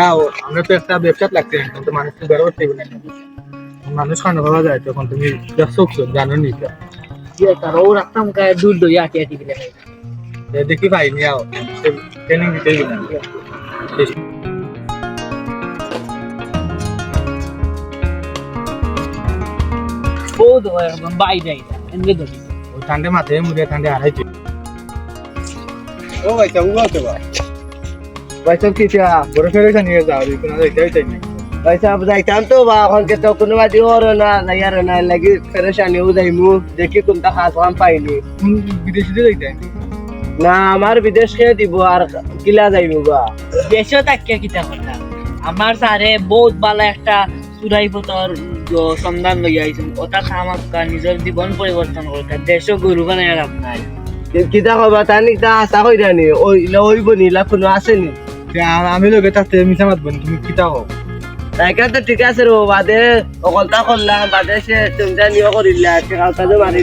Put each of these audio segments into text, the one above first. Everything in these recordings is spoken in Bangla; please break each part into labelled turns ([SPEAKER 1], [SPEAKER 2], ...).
[SPEAKER 1] যাও আমরা তো একটা ব্যবসাত লাগছে কিন্তু মানুষ তো বেরো করতে না মানুষ খানো খাওয়া যায় তখন তুমি দেখছ জানো নি তো।
[SPEAKER 2] ইয়ে তার ও রাখতাম কায় দূর দই আটি আটি গেলে
[SPEAKER 1] এ দেখি পাইনি আও। ট্রেনিং দিতে গেলাম
[SPEAKER 2] ও তো এনগে ধরি
[SPEAKER 1] ওই মাথায় মুড়ে ঠান্ডে হারাইছে। ও ভাই চাবু বলতে বা? ভাই সব কি চা বড় ফেরে নিয়ে যাও কোনো যাইতে চাই না
[SPEAKER 3] পয়সা যাইতাম তো বা এখন কে তো কোনো বাদি ওর না লাগার না লাগি পেরেশানি ও যাইমু দেখি কোনটা খাস কাম পাইনি
[SPEAKER 1] কোন বিদেশি যাইতে
[SPEAKER 3] না আমার বিদেশ খেয়ে দিব আর কিলা যাইমু বা
[SPEAKER 2] দেশও তাকিয়া কিতা কথা আমার স্যারে বহুত ভালো একটা চুরাই পতর সন্ধান লই আইছেন ওটা খামাক্কা নিজের জীবন পরিবর্তন করতে দেশও গরু বানায় লাভ নাই
[SPEAKER 3] কিতা কবা তা আশা কই জানি ওই ওইব নিলা কোনো আসেনি
[SPEAKER 1] আমি লোকে থাকতে মিশা মাতবেন তুমি কিতা হও
[SPEAKER 3] তাইকা তো ঠিক আছে রে বাদে অকলতা করলাম বাদে সে তুমি নিয়ে করিলা মারি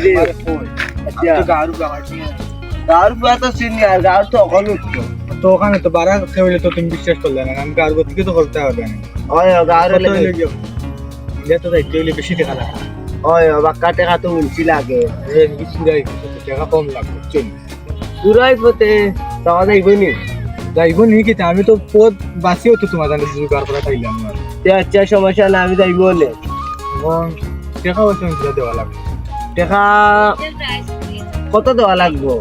[SPEAKER 3] গাঁর তো চিনি আর গাঁর তো অকল উঠতো
[SPEAKER 1] তো ওখানে তো বারা খেলে তো তুমি বিশ্বাস করলে না আমি তো করতে হবে না।
[SPEAKER 3] ওই গাঁর
[SPEAKER 1] কত হইলে গিয়ে তো দায়িত্ব হইলে বেশি টাকা লাগে।
[SPEAKER 3] ওই বাক্কা টেকা তো উনছি লাগে
[SPEAKER 1] এ টাকা কম লাগবে চল
[SPEAKER 3] পুরাই পথে নি?
[SPEAKER 1] যাইব নি কি আমি তো পদ বাঁচিও তো তোমার জানি জোগাড় করা খাইলাম
[SPEAKER 3] তে আচ্ছা সমস্যা না আমি যাইব নে
[SPEAKER 1] টাকা পয়সা আমি দেওয়া লাগবে।
[SPEAKER 3] টেকা কত দেওয়া লাগবো?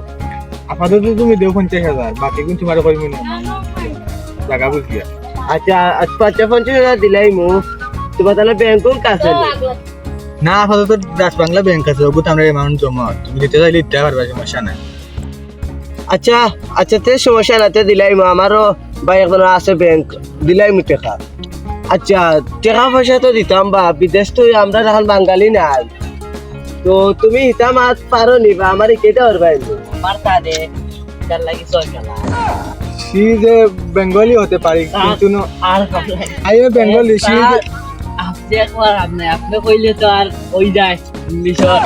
[SPEAKER 1] আপাতত তুমি দেও পঞ্চাশ হাজার বাকি কিন্তু তোমার কইব না। জায়গা বুঝিয়া
[SPEAKER 3] আচ্ছা পাঁচটা পঞ্চাশ হাজার দিলাই মু। তোমার তাহলে ব্যাংকুর কাছে।
[SPEAKER 1] না আপাতত দাস বাংলা ব্যাংক আছে ওগুলো আমরা অ্যামাউন্ট জমা। তুমি দিতে চাইলে দিতে পারবা সমস্যা নাই।
[SPEAKER 3] আচ্ছা আচ্ছা তে সমস্যা না তে দিলাই মু আমারও ভাই এখন আছে ব্যাংক দিলাই মু টেকা। আচ্ছা টাকা পয়সা তো দিতাম বা বিদেশ তো আমরা এখন বাঙালি নাই। তো তুমি হিতাম আজ পারো নি বা আমার কেটা ওর ভাই
[SPEAKER 2] তার লাগি খেলা।
[SPEAKER 1] সি যে বেঙ্গলি হতে পারি কিন্তু
[SPEAKER 2] আর
[SPEAKER 1] আই বেঙ্গলি সি
[SPEAKER 2] আপনি একবার আপনি আপনি কইলে তো আর ওই যায় ইংলিশর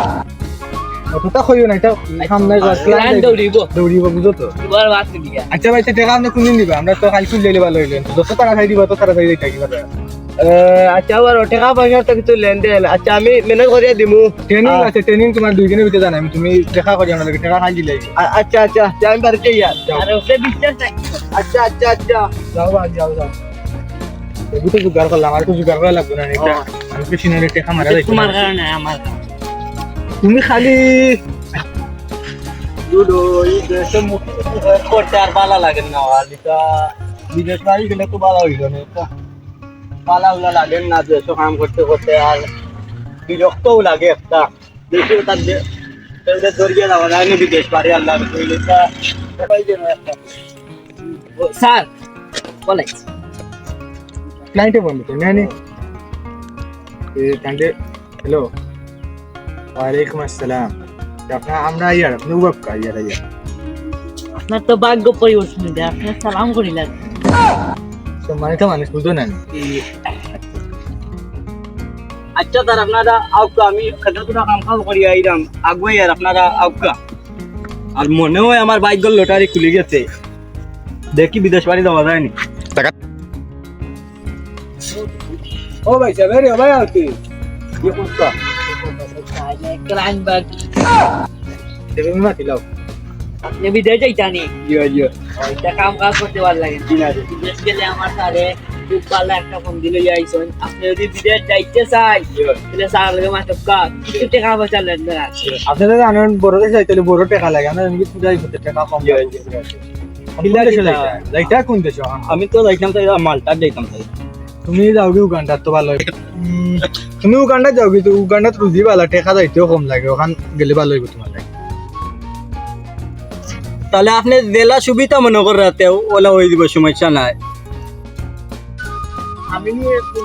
[SPEAKER 1] অতটা কইও না এটা সামনে
[SPEAKER 2] প্ল্যান দৌড়িব।
[SPEAKER 1] দৌড়িব বুঝো তো?
[SPEAKER 2] এবার বাদ দিয়া
[SPEAKER 1] আচ্ছা ভাই টাকা আপনি কোনদিন দিবা? আমরা তো কাল খুললে লেবা লইলেন যত তাড়াতাড়ি দিবা তো তাড়াতাড়ি দিতে কিবা
[SPEAKER 3] আচ্ছা আমার টাকা পয়সা তো কিছু লেনদেন আচ্ছা আমি মেনে করিয়া দিমু।
[SPEAKER 1] ট্রেনিং আছে ট্রেনিং তোমার দুই দিনের ভিতরে জানাই। তুমি দেখা করি টাকা খাই দিলে।
[SPEAKER 3] আচ্ছা আচ্ছা আচ্ছা, আমি বাড়িতে ইয়ার
[SPEAKER 2] আর ওকে বিশ্বাস
[SPEAKER 3] আচ্ছা আচ্ছা আচ্ছা।
[SPEAKER 1] যাও বা যাও যাও। এগুলো জোগাড় করলাম আর তো জোগাড় করা লাগবে না এটা। আমি তো সিনারি টাকা মারা
[SPEAKER 2] তোমার কারণে আমার কারণে।
[SPEAKER 1] তুমি খালি
[SPEAKER 3] করতে আর ভালো লাগে না আলিকা বিদেশ বাড়ি গেলে তো ভালো হইল না পালা উলা লাগে না দেশ কাম করতে করতে আর বিরক্তও লাগে একটা। বেশি তার ধরিয়ে যাওয়া না বিদেশ বাড়ি আল্লাহ
[SPEAKER 2] স্যার বলে
[SPEAKER 1] ক্লায়েন্টে বন্ধ তো নেনি কান্ডে হ্যালো ওয়ালাইকুম আসসালাম। আপনার আমরা ইয়ার আপনি উবাক কা ইয়ার ইয়ার
[SPEAKER 2] আপনার তো ভাগ্য পরিবর্তন হইবে আপনার সালাম করিলেন
[SPEAKER 1] সম্মানিত মানুষ বুঝো না
[SPEAKER 3] আচ্ছা তার আপনারা আউকা আমি খেতে কাম কাম করি আইরাম আগুয়াই আর আপনারা আউকা। আর মনে হয় আমার বাইক লটারি খুলে গেছে। দেখি বিদেশ বাড়ি যাওয়া যায়নি
[SPEAKER 1] ও ভাই সাহেব রে ভাই আউতি
[SPEAKER 3] কি। করতা
[SPEAKER 2] ক্লাইন ব্যাগ
[SPEAKER 1] দেখুন না দিলাও
[SPEAKER 2] আপনি বিদেশ যাইতানি
[SPEAKER 1] ইয়া ইয়া
[SPEAKER 2] ওইটা কাম কাজ করতে ভালো লাগে
[SPEAKER 1] না
[SPEAKER 2] বিদেশ গেলে আমার স্যারে খুব ভালো একটা ফোন দিলে আইসন আপনি যদি বিদেশ যাইতে চাই তাহলে স্যার লাগে মাত্র কিছু টাকা পয়সা লেনদেন আছে
[SPEAKER 1] আপনারা জানেন বড় দেশে যাইতে বড় টাকা লাগে আমরা এমনি পূজাই করতে টাকা কম যাইতা কোন দেশে
[SPEAKER 3] আমি তো যাইতাম তাই মালটা যাইতাম তাই
[SPEAKER 1] তুমি যাও কি উগান্ডার তো ভালো তুমি উগান্ডা যাও কিন্তু উগান্ডাত রুজি ভালো টেকা যাইতেও কম লাগে, ওখান গেলে ভালো হইব তোমার লাগে।
[SPEAKER 3] তাহলে আপনি জেলা সুবিধা মনে করে রাতে ওলা হয়ে দিব সমস্যা নাই। আমি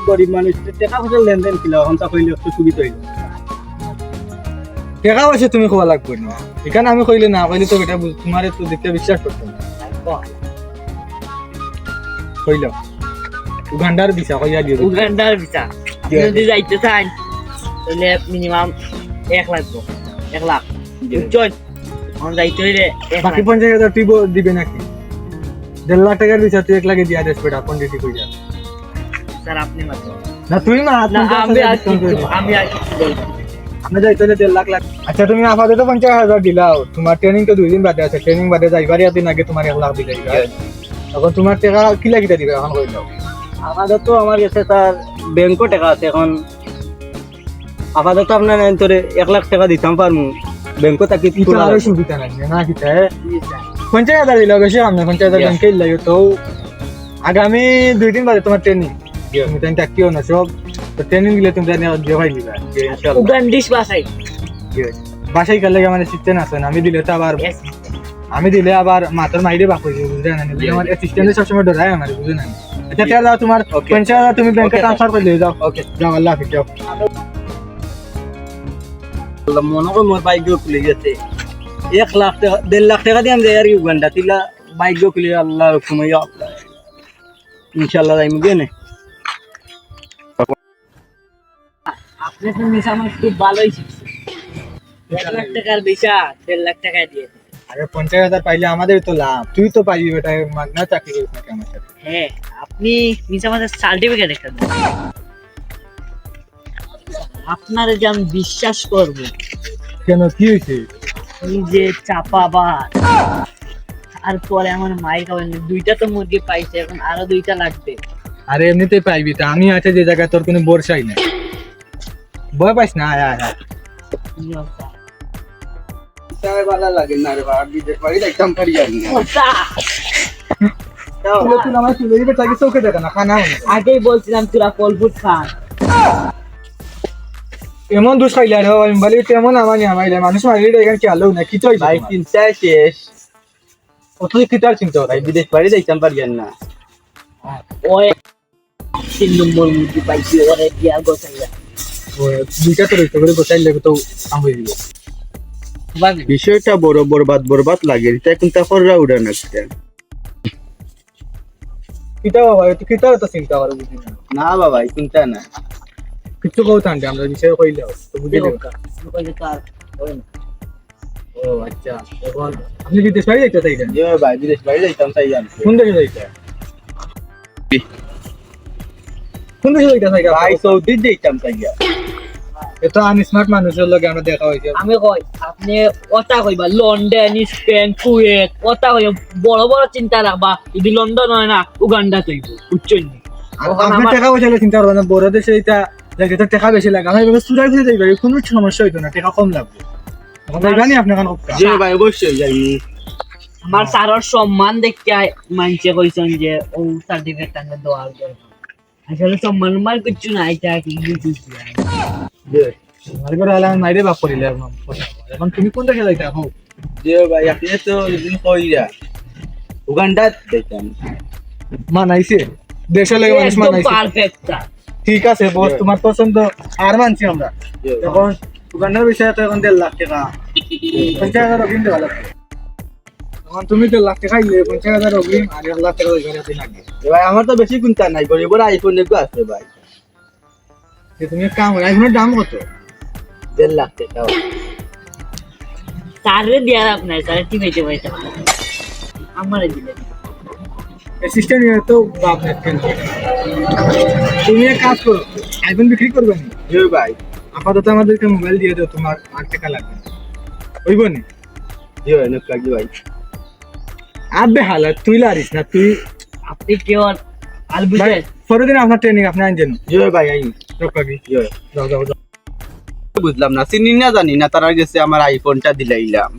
[SPEAKER 3] গরিব মানুষ টাকা পয়সা লেনদেন ছিল এখন তা কইলে একটু সুবিধা হইল
[SPEAKER 1] টেকা পয়সা তুমি খোয়া লাগবে না। এখানে আমি কইলে না, কইলে তো এটা তোমারে তো দেখতে বিশ্বাস করতে না কইল। উগান্ডার ভিসা কইয়া দিবো।
[SPEAKER 2] উগান্ডার ভিসা যদি যাইতে চাই তাহলে মিনিমাম এক লাগবো এক লাখ। বুঝছেন এখন যাইতে হইলে লাখ।
[SPEAKER 1] বাকি পঞ্চাশ হাজার তুই দিবে নাকি? দেড় লাখ টাকার বিচার তুই এক লাগে দিয়া দেশ বেটা পন্ডিতি কই যা
[SPEAKER 2] স্যার আপনি মাত্র।
[SPEAKER 1] না তুই
[SPEAKER 2] না আমি আমি আর কিছু বলব না।
[SPEAKER 1] আমরা যাইতে হলে দেড় লাখ লাখ আচ্ছা তুমি আপাতত পঞ্চাশ হাজার দিলাও। তোমার ট্রেনিং তো দুই দিন বাদে আছে। ট্রেনিং বাদে যাইবার দিন আগে তোমার এক লাখ দিলে তখন তোমার টাকা কিলা কিটা দিবে এখন কই দাও
[SPEAKER 4] আপাতত তো আমার কাছে তার ব্যাংকও টাকা আছে এখন। আপাতত আপনার তোরে এক লাখ টাকা দিতাম পারমু। ব্যাংকও তাকে
[SPEAKER 1] আরও সুবিধা নাই না
[SPEAKER 2] স্যার।
[SPEAKER 1] পঞ্চাশ হাজার বেশি কাম না পঞ্চাশ হাজার ব্যাংকে লাগে তো আগামী দুই দিন বাদে তোমার ট্রেনিং তুমি থাকিও না সব। তো ট্রেনিং দিলে তুমি জানি ভাই দিবা
[SPEAKER 2] উগান্ডিস বাসাই
[SPEAKER 1] বাসায়। গেলে মানে সিস্টেম আছে? আমি দিলে তো আবার আমি দিলে আবার মাথার মাইরে বাপ হয়ে যাবে বুঝলে না? দিলে আমার অ্যাসিস্ট্যান্টে সবসময় ডরায় আমার বুঝলে না? আচ্ছা ঠিক আছে তোমার. পঞ্চাশ হাজার তুমি ব্যাংকে ট্রান্সফার করে দিয়ে যাও। ওকে যাও আল্লাহ হাফিজ যাও।
[SPEAKER 4] মনে করি মোর বাইক খুলে গেছে। এক লাখ টাকা দেড় লাখ টাকা দিয়ে আমি যাই আর কি উগান্ডা? তিলা বাইক খুলে আল্লাহ সময় ইনশাল্লাহ যাই মুগে নে?
[SPEAKER 2] আপনি তো মিশা আমার খুব ভালোই শিখছে এক লাখ টাকার বিষা দেড় লাখ টাকা দিয়ে
[SPEAKER 1] আরে পঞ্চাশ হাজার পাইলে আমাদের তো লাভ। তুই তো পাইবি বেটা মাগনা চাকরি করিস নাকি আমার সাথে?
[SPEAKER 2] হ্যাঁ। আপনি মিশা আমাদের সার্টিফিকেট একটা দেন। আপনারে যে আমি বিশ্বাস করব।
[SPEAKER 1] কেন কি হয়েছে?
[SPEAKER 2] এই যে চাপাবাদ তারপরে আমার মায়ের খাবেন দুইটা তো মুরগি পাইছে এখন আরও দুইটা লাগবে।
[SPEAKER 1] আরে এমনিতেই পাইবি তা। আমি আছে যে জায়গায় তোর কোনো বর্ষাই নাই। ভয় পাইস না? আয় আয় আয়।
[SPEAKER 4] ভালো লাগে না রে বাড়ি দেখতাম পারি!
[SPEAKER 1] তুলে তুলে আমার তুলে দিবে তাকে চোখে দেখে না খানা
[SPEAKER 2] আগেই বলছিলাম তোরা কলফুট খান।
[SPEAKER 1] এমন দুষ খাইলে আরে আমি বলি তেমন আমার নিয়ে আমাইলে মানুষ মারিলে এখানে কি আলো না কি তো
[SPEAKER 4] ভাই চিন্তা শেষ।
[SPEAKER 1] অত কিতার চিন্তা
[SPEAKER 4] ভাই? বিদেশ বাড়ি দেখতাম পারি না।
[SPEAKER 2] ওই তিন নম্বর মুরগি পাইছি ওরে দিয়া গোছাইয়া
[SPEAKER 1] দুইটা তো রইতে করে গোসাই তো কাম দিবে
[SPEAKER 4] বিষয়টা বড় বরবাদ বরবাদ লাগে এটা কিন্তু কররা উড়া না
[SPEAKER 1] কিতা বাবা তো কিতা তো চিন্তা করো বুঝি না।
[SPEAKER 4] না বাবা চিন্তা না।
[SPEAKER 1] কিছু কও তান্ডে আমরা বিষয় কইলে তো বুঝি না
[SPEAKER 2] কইলে তার।
[SPEAKER 1] ও আচ্ছা এখন আপনি কি দেশ বাড়ি যাইতে চাইছেন?
[SPEAKER 4] যে ভাই বিদেশ বাড়ি যাইতাম তাই জানি।
[SPEAKER 1] কোন দেশে যাইতে? কোন দেশে যাইতে চাই
[SPEAKER 4] ভাই সৌদি যাইতাম তাই
[SPEAKER 1] এত আনস্মার্ট মানুষের লগে আমরা দেখা হয়েছে।
[SPEAKER 2] আমি কই আপনি ওটা কইবা লন্ডন স্পেন কুয়েত ওটা কইবা বড় বড় চিন্তা রাখবা যদি লন্ডন হয় না উগান্ডা তৈব নি?
[SPEAKER 1] আপনি
[SPEAKER 2] আমার-
[SPEAKER 1] টাকা পয়সা চিন্তা করবেন না বড় দেশে এটা লাগে তো টাকা বেশি লাগে। আমি যাইবে কোনো সমস্যা হইতো না টাকা কম লাগবে। আপনি এখন
[SPEAKER 4] যে ভাই অবশ্যই যাই
[SPEAKER 2] আমার স্যারের সম্মান দেখতে মানছে কইছেন যে ও সার্টিফিকেট দেওয়ার দরকার আসলে সম্মান মার কিছু না এটা কি। বুঝছি
[SPEAKER 1] আমার করে হলে আমি মাইরে বাপ করিলে এখন এখন তুমি কোন দেশে যাইতে হোক
[SPEAKER 4] যে ভাই আপনি তো দিন কইরা উগান্ডা যাইতাম
[SPEAKER 1] মানাইছে। দেশে লাগে মানুষ মানাইছে।
[SPEAKER 2] পারফেক্ট
[SPEAKER 1] ঠিক আছে বস তোমার পছন্দ আর মানছি আমরা। এখন দোকানের বিষয়ে তো এখন দেড় লাখ টাকা। পঞ্চাশ হাজার এখন তুমি দেড় লাখ টাকা পঞ্চাশ হাজার অগ্রিম আর এক লাখ টাকা ওইখানে দিন আগে।
[SPEAKER 4] ভাই আমার তো বেশি চিন্তা নাই গরিবের আইফোন এগুলো আছে ভাই।
[SPEAKER 1] তুমি এক কাম করো আইফোনের দাম কত?
[SPEAKER 4] দেড় লাখ টাকা।
[SPEAKER 2] ঠিক হইতে আমারে দিলেন
[SPEAKER 1] অ্যাসিস্ট্যান্ট তো বাপ তুমি এক কাজ করো আইফোন বিক্রি করবে না?
[SPEAKER 4] ভাই।
[SPEAKER 1] আপাতত আমাদেরকে মোবাইল দিয়ে দাও তোমার আট টাকা লাগবে। ওইব নি?
[SPEAKER 4] জি ভাই ভাই।
[SPEAKER 1] আবে হালাত তুই লারিস না তুই
[SPEAKER 2] আপনি কেউ আর আলবু
[SPEAKER 1] ভাই পরের আপনার ট্রেনিং আপনি আনছেন
[SPEAKER 4] জি ভাই আই
[SPEAKER 1] রকাবি
[SPEAKER 4] জি ভাই
[SPEAKER 1] যাও যাও যাও।
[SPEAKER 4] বুঝলাম না চিনি না জানি না তারা গেছে আমার আইফোনটা দিলাইলাম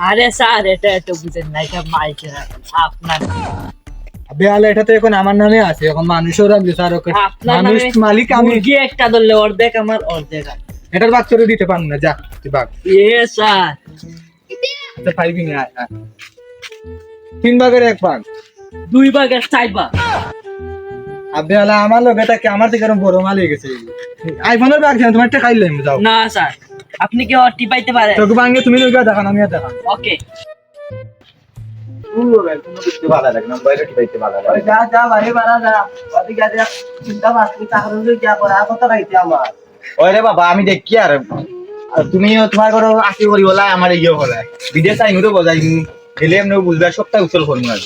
[SPEAKER 2] আরে স্যার এটা একটু বুঝেন না এটা মাইকে আপনার
[SPEAKER 1] বেহালা এটা তো এখন আমার নামে আছে এখন মানুষও রাখবে স্যার ওকে মানুষ মালিক আমি।
[SPEAKER 2] মুরগি একটা ধরলে অর্ধেক আমার অর্ধেক আপনার।
[SPEAKER 1] এটার বাচ্চারও দিতে পারব না যা তুই বাঘ
[SPEAKER 2] এ স্যার।
[SPEAKER 1] তো পাইবি না আয়। তিন ভাগের এক ভাগ।
[SPEAKER 2] দুই ভাগের চার ভাগ।
[SPEAKER 1] আর বেহালা আমার লোক এটা কি আমার থেকে বড় মাল হয়ে গেছে? আইফোনের বাঘ ছিল তোমার টাকা খাইলে যাও।
[SPEAKER 2] না স্যার। আপনি কি অটি পাইতে পারেন?
[SPEAKER 1] তোকে ভাঙে তুমি লোক দেখান আমি আর দেখান।
[SPEAKER 2] ওকে।
[SPEAKER 4] ভালো লাগে না বাইরে খাইতে ভালো লাগে।
[SPEAKER 3] যা যা বাড়ি বাড়া যা। যা চিন্তা মাসলি তাহলে যা করা কত খাইতে আমার।
[SPEAKER 4] ওরে বাবা আমি দেখি আর
[SPEAKER 5] আর তুমি তোমার ঘর আসি করি বলা আমার ইয়ে বলা। বিদেশ আইনু তো বজাই গেলে এমনি বুঝবা সপ্তাহ উচল করব না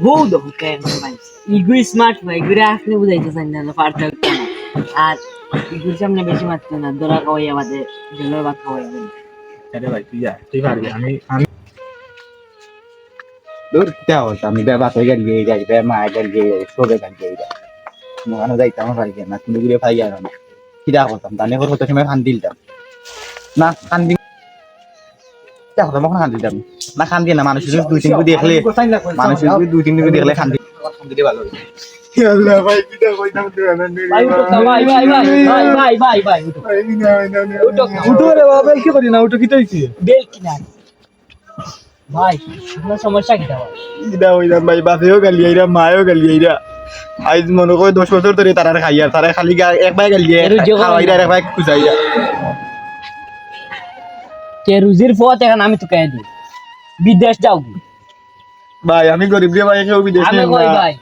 [SPEAKER 2] বহুত হুকে ভাই? ইগু স্মার্ট ভাই ইগুরে আসলে বুঝাইতে চাই না পারফেক্ট আর ইগুর সামনে বেশি মারতে না দোরা খাওয়াই আমাদের জলের ভাত খাওয়াই
[SPEAKER 1] আরে ভাই তুই যা তুই পারবি আমি আমি
[SPEAKER 5] দূর হতো আমি বে বাপে গাড়ি গিয়ে যাই বে মা গাড়ি গিয়ে সবে গাড়ি গিয়ে যাই। মহানো যাইতাম পারি না কিন্তু ঘুরে পাই আর না কিটা হতাম তাহলে ওর হতো সময় খান দিলতাম না খান দিন হতাম কখন খান দিতাম না খান দিয়ে না মানুষ যদি দুই তিন দেখলে মানুষ যদি দুই তিন দেখলে খান খান ভালো
[SPEAKER 1] ভাই
[SPEAKER 2] ভাই ভাই ভাই ভাই ভাই ভাই ভাই
[SPEAKER 1] করি
[SPEAKER 2] ভাই সমস্যা কি ভাই
[SPEAKER 5] কিটা? হইতাম ভাই বাপেও গালি আইরা মায়েও গালি আইরা। আজ মনে করে দশ বছর ধরে তারা খাই আর তারা খালি এক ভাই গালি খাওয়াইরা আর এক ভাই
[SPEAKER 2] কে রুজির পথ এখন আমি তো বিদেশ যাও?
[SPEAKER 5] ভাই আমি গরিব রে ভাই কেউ বিদেশ
[SPEAKER 2] আমি কই ভাই?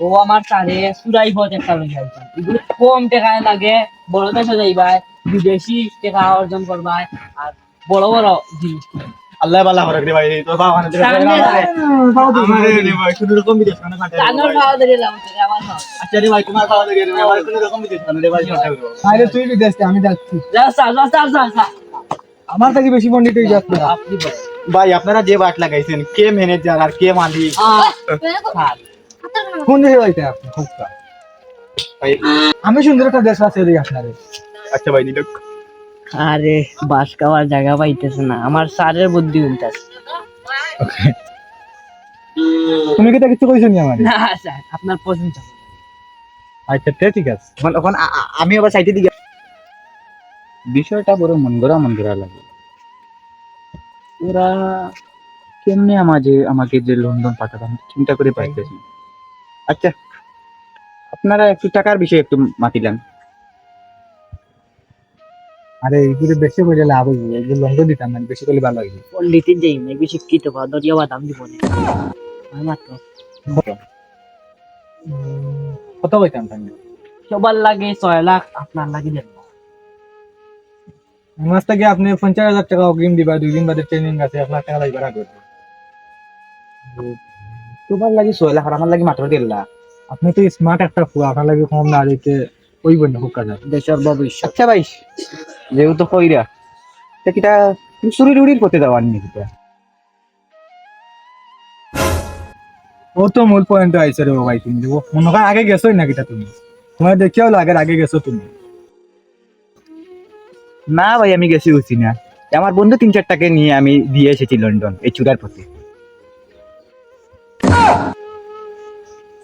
[SPEAKER 2] ও আমার তারে সুরাই পথ একটা লই এগুলো কম টাকায় লাগে বড় দেশে যাইবাই বিদেশি টাকা অর্জন করবাই আর বড় বড় জিনিস
[SPEAKER 5] আল্লাহ বালা করে রে ভাই তো বাবা না। আমার রে ভাই কোন রকম বিদেশ মানে কাটে
[SPEAKER 2] কানোর খাওয়া ধরে তোরে আমার খাওয়া
[SPEAKER 5] আচ্ছা রে ভাই তোমার খাওয়া দেখে রে ভাই কোন রকম বিদেশ মানে রে ভাই
[SPEAKER 1] আরে তুই বিদেশ আমি যাচ্ছি।
[SPEAKER 2] যা যা সা যা
[SPEAKER 1] আমার থেকে বেশি পণ্ডিত হয়ে যাচ্ছে।
[SPEAKER 2] আপনি
[SPEAKER 5] ভাই আপনারা যে বাট লাগাইছেন কে ম্যানেজার আর কে মালিক?
[SPEAKER 1] কোন দেশে যাইতে আপনি?
[SPEAKER 5] ভাই।
[SPEAKER 1] আমি সুন্দর একটা দেশ আছে দিই আপনারে
[SPEAKER 5] আচ্ছা ভাই দিদক
[SPEAKER 2] আরে বাস খাওয়ার জায়গা পাইতেছে না। আমার স্যারের বুদ্ধি উল্টাছে।
[SPEAKER 1] তুমি কি তা কিছু কইছো নি আমারে?
[SPEAKER 2] না স্যার আপনার পছন্দ।
[SPEAKER 1] আচ্ছা তে ঠিক আছে।
[SPEAKER 5] এখন এখন আমি আবার সাইডে দিকে বিষয়টা বড় মন গড়া মন গড়া লাগে। ওরা কেমনে আমাকে আমাকে যে লন্ডন পাঠালাম চিন্তা করে পাইতেছি আচ্ছা আপনারা একটু টাকার বিষয়ে একটু মাতিলেন।
[SPEAKER 1] আরে এইগুলো বেশি করে লাভ হইবে এগুলো লঙ্গ দিতাম না বেশি করে ভালো হইবে
[SPEAKER 2] পন্ডিতের যাই না বেশি শিক্ষিত বা দরিয়া বাদাম দিব না আমি মাত্র।
[SPEAKER 1] কত কইতাম তাহলে?
[SPEAKER 2] সবার লাগে ছয় লাখ আপনার লাগে
[SPEAKER 1] এই মাস থেকে আপনি পঞ্চাশ হাজার টাকা অগ্রিম দিবা দুই দিন বাদে ট্রেনিং আছে এক লাখ টাকা লাগবে রাখবে
[SPEAKER 5] তোমার লাগে ছয় লাখ আর আমার লাগে মাত্র দেড় লাখ।
[SPEAKER 1] আপনি তো স্মার্ট একটা ফুয়া আপনার লাগে কম না দিতে ওই বন্য খুব কাজ।
[SPEAKER 2] দেশের ভবিষ্যৎ।
[SPEAKER 5] আচ্ছা ভাই। যেহেতু কইরা তা কিটা চুরি টুরির করতে দেওয়ার নি কিটা?
[SPEAKER 1] ও তো মূল পয়েন্ট আইছে রে ভাই তুমি। ও মনে হয় আগে গেছোই না কিটা তুমি? তোমার দেখিও লাগে আগে গেছো তুমি।
[SPEAKER 5] না ভাই আমি গেছি উঠছি না। আমার বন্ধু তিন চারটাকে নিয়ে আমি দিয়ে এসেছি লন্ডন এই চূড়ার প্রতি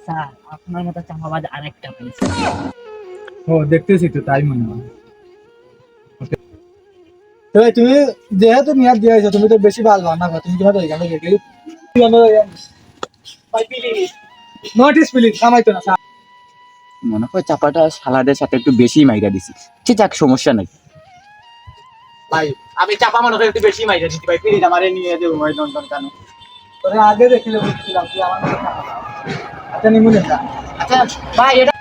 [SPEAKER 2] স্যার আপনার মতো চাপাবাজ আরেকটা পাইছে
[SPEAKER 1] ও দেখতেছি তো তাই মনে হয়। ভাই, তুমি যেহেতু মেয়াদ দিয়ে আইছো তুমি তো বেশি ভালো না তুমি কীভাবে এখানে গেলে? নোটিস প্লিজ কামাইতো না
[SPEAKER 5] মনে হয় চাপাটা সালাদের সাথে একটু বেশি মাইরা দিছি। সে যাক সমস্যা নাই। ভাই আমি চাপা মনে হয় একটু বেশি মাইরা দিছি ভাই প্লিজ আমারে নিয়ে যাও ভাই লন্ডন কেন।
[SPEAKER 1] তোরে আগে দেখিলে বুঝছিলাম তুই আমার আচ্ছা নিমুনে
[SPEAKER 5] আচ্ছা ভাই এটা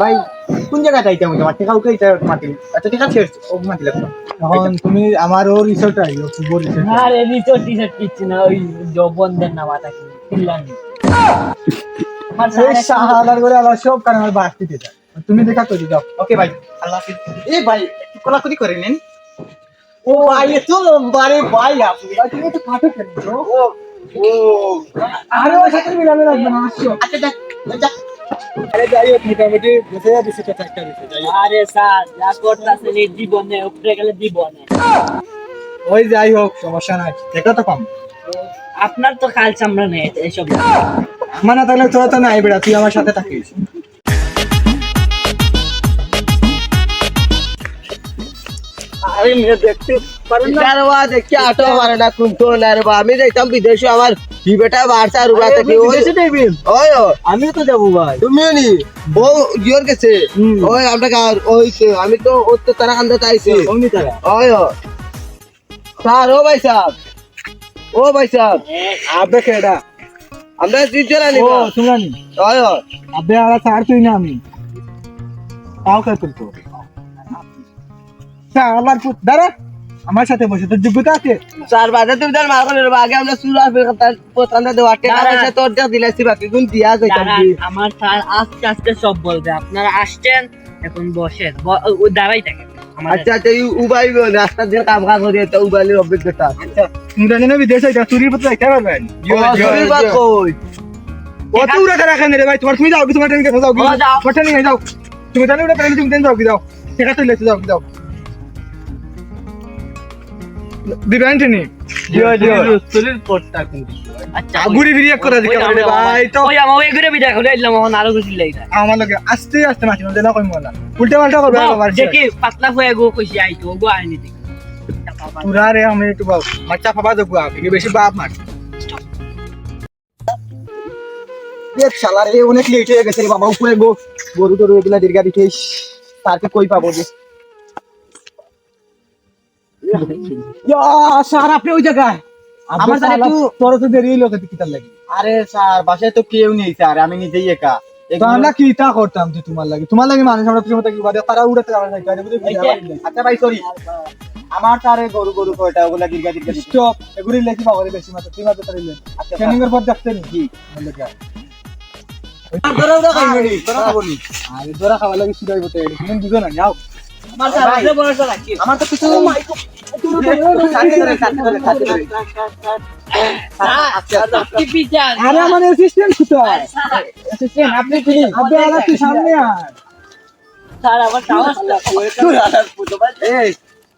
[SPEAKER 5] ভাই কোন জায়গায় যাইতে আমার টেকা উঠে মাটি আচ্ছা ঠিক আছে ও মাটি লাগবে
[SPEAKER 1] এখন তুমি আমার ও রিসোর্ট আই ও শুভ রিসোর্ট
[SPEAKER 2] না রে রিসোর্ট টিসোর্ট কিচ্ছু না ওই যৌবনদের নামাটা কি ফিনল্যান্ড স্যার
[SPEAKER 1] করে আবার সব কারণে আমার বাস দিতে তুমি দেখা করি যাও।
[SPEAKER 5] ওকে ভাই আল্লাহ হাফিজ। এ ভাই কোলাকুলি করে নেন। ও ভাই এ তো বারে ভাই আপনি।
[SPEAKER 1] তুমি একটু কাটো কেন
[SPEAKER 5] ও ও।
[SPEAKER 1] আরে ওর সাথে মিলানো লাগবে না
[SPEAKER 5] আচ্ছা যাক যাক।
[SPEAKER 1] আরে যাই হোক মোটামুটি।
[SPEAKER 2] আরে স্যার যা করতেছেন এই জীবনে উপরে গেলে জীবনে।
[SPEAKER 1] ওই যাই হোক সমস্যা নাই। এটা তো কম।
[SPEAKER 2] আপনার তো কাল চামড়া নেই এসব
[SPEAKER 1] আমার না তাহলে তোরা তো নাই বেড়া তুই আমার সাথে থাকিস।
[SPEAKER 5] আরে মেয়ে দেখতে না?
[SPEAKER 3] না আমি যাইতাম বিদেশে আমার বিবেটা বাড়ছে আর উড়া থেকে ওই ওই ও,
[SPEAKER 1] আমিও তো যাব ভাই।
[SPEAKER 3] তুমিও নি? ও জিওর গেছে। ওই আমরা গা- ওই আমি তো ওর তো তারা
[SPEAKER 1] অমনি তারা?
[SPEAKER 3] ওই ও স্যার ও ভাই সাহেব ও ভাই সাহেব
[SPEAKER 1] আবে কেডা
[SPEAKER 3] আমরা আনি
[SPEAKER 1] ও শুনলানি
[SPEAKER 3] ওই
[SPEAKER 1] আবে আরা ছাড় তুই না আমি। তাও কে তুলতো আমার দাঁড়া। আমার সাথে বসে তোর যোগ্যতা আছে।
[SPEAKER 3] স্যার বাজে তুমি তার মার করে আগে আমরা সুরা ফেরতার পোতানা দেওয়া টাকা। পয়সা তোর যা দিলাইছি বাকি গুণ দিয়া যাইতাম
[SPEAKER 2] আমার স্যার আস্তে আস্তে সব বলবে। আপনারা আসছেন এখন বসেন। ও দাঁড়াই থাকেন
[SPEAKER 3] আচ্ছা আচ্ছা উবাই রাস্তা দিয়ে কাম কাজ করে তো উবাইলের অভিজ্ঞতা।
[SPEAKER 1] আচ্ছা তোমরা যেন বিদেশ যাইতা চুরির পত্র যাইতে পারবেন?
[SPEAKER 3] ও, চুরি কই?
[SPEAKER 1] ও তো করে রাখেন রে ভাই? তোমার তুমি যাও কি তোমার ট্রেন যাও
[SPEAKER 2] যাও।
[SPEAKER 1] যাও। তুমি জানো উড়ে করে তুমি ট্রেন যাও কি যাও? ঠিক আছে যাও কি যাও। দিবেন ট্রেনে জিও জিও
[SPEAKER 5] চুরির কোটটা কিন্তু
[SPEAKER 2] আচ্ছা
[SPEAKER 1] আগুরি ফিরিয়ে করে দিকে ভাই তো
[SPEAKER 2] ওই আমার ওই ঘুরে বিদায় করে দিলাম এখন আরও কিছু লাগি
[SPEAKER 1] আমার লগে আস্তে আস্তে মাছি মধ্যে না কই মোলা উল্টা পাল্টা করবে আবার
[SPEAKER 2] দেখি পাতলা হয়ে গো কইছি আইতো গো আইনি দেখি।
[SPEAKER 1] পুরা রে আমি একটু বাউ। মাচা ফাবা দেবো আপনি বেশি বাপ মার
[SPEAKER 5] দেখ শালা রে অনেক লেট হয়ে গেছে রে বাবা উপরে গো। গরু টরু এগুলা দীর্ঘা দিতে তারকে কই পাবো যে? স্যার আপনি ওই জায়গায়। আমার তাহলে একটু
[SPEAKER 1] তোর তো দেরি হইল কত কিতার লাগি?
[SPEAKER 5] আরে স্যার বাসায় তো কেউ নেই স্যার আমি নিজেই একা।
[SPEAKER 1] আমরা কি তা করতাম যে তোমার লাগে? তোমার লাগে মানুষ আমরা তুমি কি বাদে তারা উড়াতে যাবে না
[SPEAKER 5] আচ্ছা ভাই সরি আমার তারে গরু গরু কয়টা? ওগুলা দীর্ঘা দীর্ঘা
[SPEAKER 1] স্টপ। এগুলি লেখি পাবো বেশি মাত্র তুই মাত্র তার ইলেন
[SPEAKER 5] আচ্ছা
[SPEAKER 1] ট্রেনিং এর পর দেখতে নি?
[SPEAKER 5] জি।
[SPEAKER 1] আরে দরা খাওয়া লাগে। শুরু হইবতে তুমি বুঝো না যাও।
[SPEAKER 2] আমার স্যার আছে বড় স্যার
[SPEAKER 5] আমার তো কিছু
[SPEAKER 2] কি বিচার
[SPEAKER 1] আরে আমার অ্যাসিস্ট্যান্ট কোথায় অ্যাসিস্ট্যান্ট আপনি কি আপনি তুই সামনে আয়
[SPEAKER 2] স্যার সাহস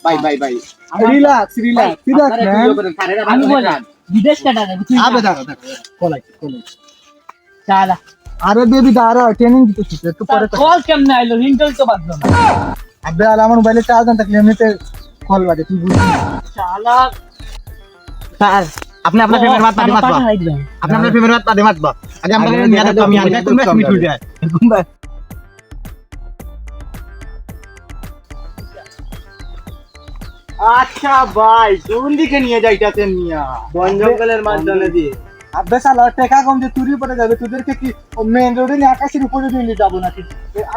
[SPEAKER 5] ভাই ভাই ভাই
[SPEAKER 1] আরে আমার মোবাইলে চার্জ থাকলে এমনিতে কল বাজে তুই বুঝবি না।
[SPEAKER 2] চালা
[SPEAKER 5] স্যার আপনি আপনার ফেমের মাত পাদে মাতবা আপনি আপনার ফেমের মাত পাদে মাতবা আগে আমরা নিয়ে আমি আগে তুমি মিট হই যায়। আচ্ছা ভাই কোন দিকে নিয়ে যাইতাছেন মিয়া।
[SPEAKER 3] বন জঙ্গলের মাধ্যমে দিয়ে।
[SPEAKER 1] কম যে পড়ে যাবে তোদেরকে কি মেন রোডে নিয়ে আকাশের উপরে নিয়ে যাব নাকি?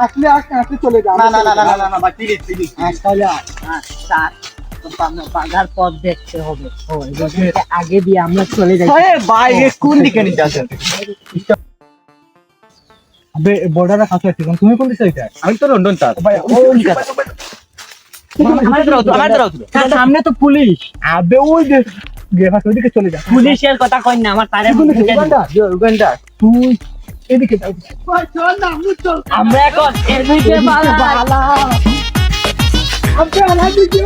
[SPEAKER 1] আসলে আসলে আসলে চলে যাব।
[SPEAKER 5] না না না না না না না ভাই প্লিজ প্লিজ
[SPEAKER 1] আসলে
[SPEAKER 2] স্যার বাগার পথ দেখতে হবে। আগে দিয়ে আমরা চলে যাই।
[SPEAKER 5] আরে ভাই কোন দিকে
[SPEAKER 1] আবে বর্ডারে কাছে আছে তুমি কোন দিকে
[SPEAKER 5] আমি তো লন্ডন স্যার
[SPEAKER 1] ভাই
[SPEAKER 2] আমার সামনে তো পুলিশ।
[SPEAKER 1] আবে ওই যে ওইদিকে চলে যা
[SPEAKER 2] পুলিশের কথা কই না আমার তারে?
[SPEAKER 1] উগান্ডা?
[SPEAKER 5] উগান্ডা
[SPEAKER 1] তুই এদিকে যাও চল না চল
[SPEAKER 2] আমরা এখন এদিকে পালা
[SPEAKER 1] আমরা আলা দিকে